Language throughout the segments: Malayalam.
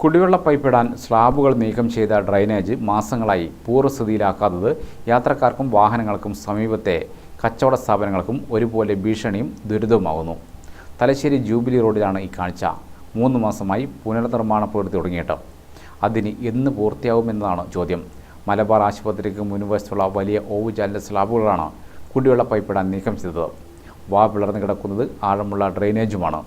കുടിവെള്ള പൈപ്പിടാൻ സ്ലാബുകൾ നീക്കം ചെയ്ത ഡ്രൈനേജ് മാസങ്ങളായി പൂർവസ്ഥിതിയിലാക്കാത്തത് യാത്രക്കാർക്കും വാഹനങ്ങൾക്കും സമീപത്തെ കച്ചവട സ്ഥാപനങ്ങൾക്കും ഒരുപോലെ ഭീഷണിയും ദുരിതവുമാകുന്നു. തലശ്ശേരി ജൂബിലി റോഡിലാണ് ഈ കാഴ്ച. മൂന്ന് മാസമായി പുനർനിർമ്മാണ പ്രവൃത്തി തുടങ്ങിയിട്ട്. അതിന് എന്ന് പൂർത്തിയാവുമെന്നതാണ് ചോദ്യം. മലബാർ ആശുപത്രിക്ക് മുൻവശത്തുള്ള വലിയ ഓവുചാലിന്റെ സ്ലാബുകളാണ് കുടിവെള്ള പൈപ്പിടാൻ നീക്കം ചെയ്തത്. വാ പിളർന്നു കിടക്കുന്നത് ആഴമുള്ള ഡ്രെയിനേജുമാണ്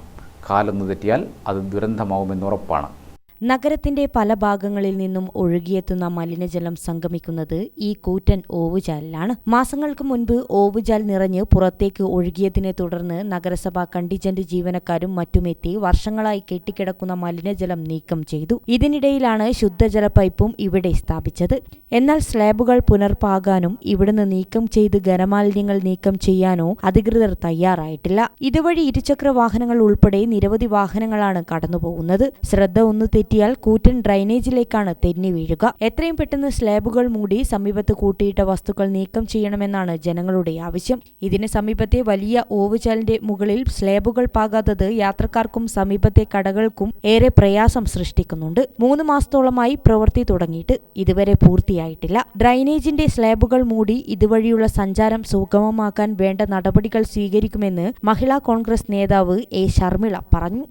കാലൊന്നു തെറ്റിയാൽ അത് ദുരന്തമാവുമെന്നുറപ്പാണ് നഗരത്തിന്റെ പല ഭാഗങ്ങളിൽ നിന്നും ഒഴുകിയെത്തുന്ന മലിനജലം സംഗമിക്കുന്നത് ഈ കൂറ്റൻ ഓവുചാലിലാണ് മാസങ്ങൾക്ക് മുൻപ് ഓവുചാൽ നിറഞ്ഞ് പുറത്തേക്ക് ഒഴുകിയതിനെ തുടർന്ന് നഗരസഭ കണ്ടിജന്റ് ജീവനക്കാരും മറ്റുമെത്തി വർഷങ്ങളായി കെട്ടിക്കിടക്കുന്ന മലിനജലം നീക്കം ചെയ്തു. ഇതിനിടയിലാണ് ശുദ്ധജല പൈപ്പും ഇവിടെ സ്ഥാപിച്ചത്. എന്നാൽ സ്ലാബുകൾ പുനർപ്പാകാനും ഇവിടുന്ന് നീക്കം ചെയ്ത് ഖരമാലിന്യങ്ങൾ നീക്കം ചെയ്യാനോ അധികൃതർ തയ്യാറായിട്ടില്ല. ഇതുവഴി ഇരുചക്ര വാഹനങ്ങൾ ഉൾപ്പെടെ നിരവധി വാഹനങ്ങളാണ് കടന്നുപോകുന്നത്. ശ്രദ്ധ ഒന്ന് തെറ്റിയാൽ കൂറ്റൻ ഡ്രൈനേജിലേക്കാണ് തെന്നി വീഴുക. എത്രയും പെട്ടെന്ന് സ്ലാബുകൾ മൂടി സമീപത്ത് കൂട്ടിയിട്ട വസ്തുക്കൾ നീക്കം ചെയ്യണമെന്നാണ് ജനങ്ങളുടെ ആവശ്യം. ഇതിന് സമീപത്തെ വലിയ ഓവുചാലിന്റെ മുകളിൽ സ്ലാബുകൾ പാകാത്തത് യാത്രക്കാർക്കും സമീപത്തെ കടകൾക്കും ഏറെ പ്രയാസം സൃഷ്ടിക്കുന്നുണ്ട്. മൂന്ന് മാസത്തോളമായി പ്രവൃത്തി തുടങ്ങിയിട്ട് ഇതുവരെ പൂർത്തിയായിട്ടില്ല. ഡ്രൈനേജിന്റെ സ്ലാബുകൾ മൂടി ഇതുവഴിയുള്ള സഞ്ചാരം സുഗമമാക്കാൻ വേണ്ട നടപടികൾ സ്വീകരിക്കുമെന്ന് മഹിളാ കോൺഗ്രസ് നേതാവ് എ. ശർമിള പറഞ്ഞു.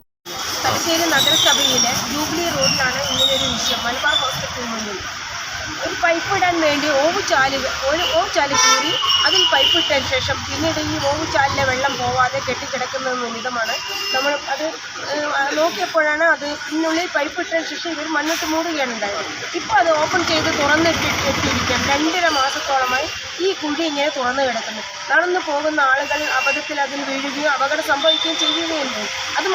തലശ്ശേരി നഗരസഭയിലെ ജൂബിലി റോഡിലാണ് ഇങ്ങനെയൊരു വിഷയം. മലബാർ ഹോസ്പിറ്റലിന് മുന്നിൽ. ഒരു പൈപ്പ് ഇടാൻ വേണ്ടി ഓവുചാലുകൾ ഒരു ഓവുചാൽ കീറി അതിൽ പൈപ്പ് ഇട്ടതിന് ശേഷം പിന്നീട് ഈ ഓവുചാലിലെ വെള്ളം പോവാതെ കെട്ടിക്കിടക്കുന്നത് നിമിത്തമാണ് നമ്മൾ അത് നോക്കിയപ്പോഴാണ് അത് ഇതിനുള്ളിൽ പൈപ്പ് ഇട്ടതിന് ശേഷം ഇവർ മണ്ണിട്ട് മൂടുകയാണ് ഉണ്ടായത് ഇപ്പോൾ അത് ഓപ്പൺ ചെയ്ത് തുറന്നിട്ട് എത്തിയിരിക്കാം രണ്ടര മാസത്തോളമായി ഈ കുഴി ഇങ്ങനെ തുറന്നു കിടക്കുന്നു. നടന്നു പോകുന്ന ആളുകൾ അബദ്ധത്തിൽ അതിൽ വീഴുകയും അപകടം സംഭവിക്കുകയും ചെയ്യുകയുണ്ട്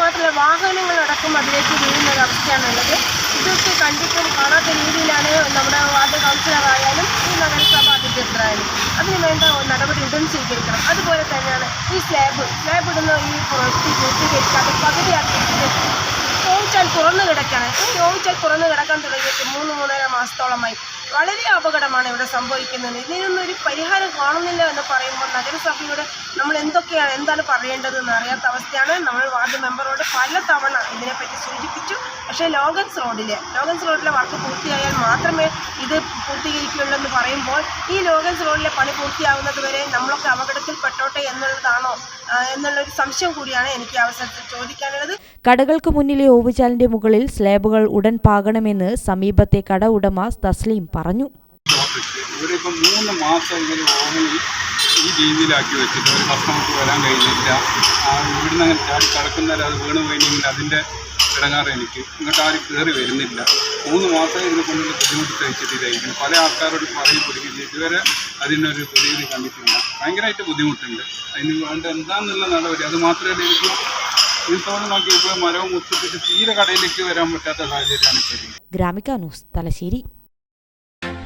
അതുമാത്രമല്ല വാഹനങ്ങളടക്കം അതിലേക്ക് വീഴുന്ന ഒരു അവസ്ഥയാണുള്ളത് ഇതൊക്കെ കണ്ടിട്ടും കാണാത്ത രീതിയിലാണ് നമ്മുടെ വാർഡ് കൗൺസിലറായാലും ഈ നഗരസഭ അധികൃതരായാലും അതിന് വേണ്ട നടപടി ഉടൻ സ്വീകരിക്കണം. അതുപോലെ തന്നെയാണ് ഈ സ്ലാബ്. സ്ലാബ് ഇടുന്ന ഈ പ്രവൃത്തി പൂർത്തീകരിക്കാതെ പകുതിയാക്കിയിട്ട് ഓവിച്ചാൽ തുറന്നു കിടക്കുകയാണ്. ഈ ഓവിച്ചാൽ തുറന്നു കിടക്കാൻ തുടങ്ങിയിട്ട് മൂന്ന് മൂന്നര മാസത്തോളമായി. വളരെ അപകടമാണ് ഇവിടെ സംഭവിക്കുന്നത്. ഇതിനൊന്നും ഒരു പരിഹാരം കാണുന്നില്ല എന്ന് പറയുമ്പോൾ നഗരസഭയോട് നമ്മൾ എന്തൊക്കെയാണ് എന്താണ് പറയേണ്ടത് എന്ന് അറിയാത്ത അവസ്ഥയാണ് നമ്മൾ വാർഡ് മെമ്പറോട് പല തവണ ഇതിനെപ്പറ്റി സൂചിപ്പിച്ചു. പക്ഷേ ലോഗൻസ് റോഡിലെ ലോഗൻസ് റോഡിലെ വർക്ക് പൂർത്തിയായാൽ മാത്രമേ ഇത് പൂർത്തീകരിക്കുകയുള്ളൂ എന്ന് പറയുമ്പോൾ ഈ ലോഗൻസ് റോഡിലെ പണി പൂർത്തിയാവുന്നത് വരെ നമ്മളൊക്കെ അപകടത്തിൽ പെട്ടോട്ടെ എന്നുള്ളതാണോ എന്നുള്ളൊരു സംശയം കൂടിയാണ് എനിക്ക് അവസരത്തിൽ ചോദിക്കാനുള്ളത്. കടകൾക്ക് മുന്നിലെ ഓവുചാലിന്റെ മുകളിൽ സ്ലാബുകൾ ഉടൻ പാകണമെന്ന് സമീപത്തെ കട ഉടമ തസ്ലീം പറഞ്ഞു. ഓഫീസ് ഇവരിപ്പം മൂന്ന് മാസം ഈ രീതിയിലാക്കി വെച്ചിട്ട് ഒരു കസ്റ്റമർക്ക് വരാൻ കഴിഞ്ഞില്ല. ആ ഇവിടുന്ന് അങ്ങനെ ചാടി കിടക്കുന്നവർ അത് വീണ് കഴിഞ്ഞെങ്കിൽ അതിന്റെ ഇടങ്ങാറ് എനിക്ക്. ഇങ്ങോട്ട് ആരും കയറി വരുന്നില്ല. മൂന്ന് മാസം ഇതിനെ കൊണ്ടുള്ള ബുദ്ധിമുട്ട് സഹിച്ചിട്ടില്ലായിരിക്കും. പല ആൾക്കാരോട് പറയും പിടിക്കുകയും ഇതുവരെ അതിനൊരു പ്രതിവിധി കണ്ടിട്ടില്ല. ഭയങ്കരമായിട്ട് ബുദ്ധിമുട്ടുണ്ട്. അതിന് വേണ്ട എന്താണെന്നുള്ള നടപടി. അത് മാത്രമല്ല ഇതിപ്പോൾ ഇതിത്തോടെ നോക്കിയപ്പോൾ മരവും മുത്തിട്ട് തീരെ കടയിലേക്ക് വരാൻ പറ്റാത്ത സാഹചര്യമാണ് Gramika news Thalassery.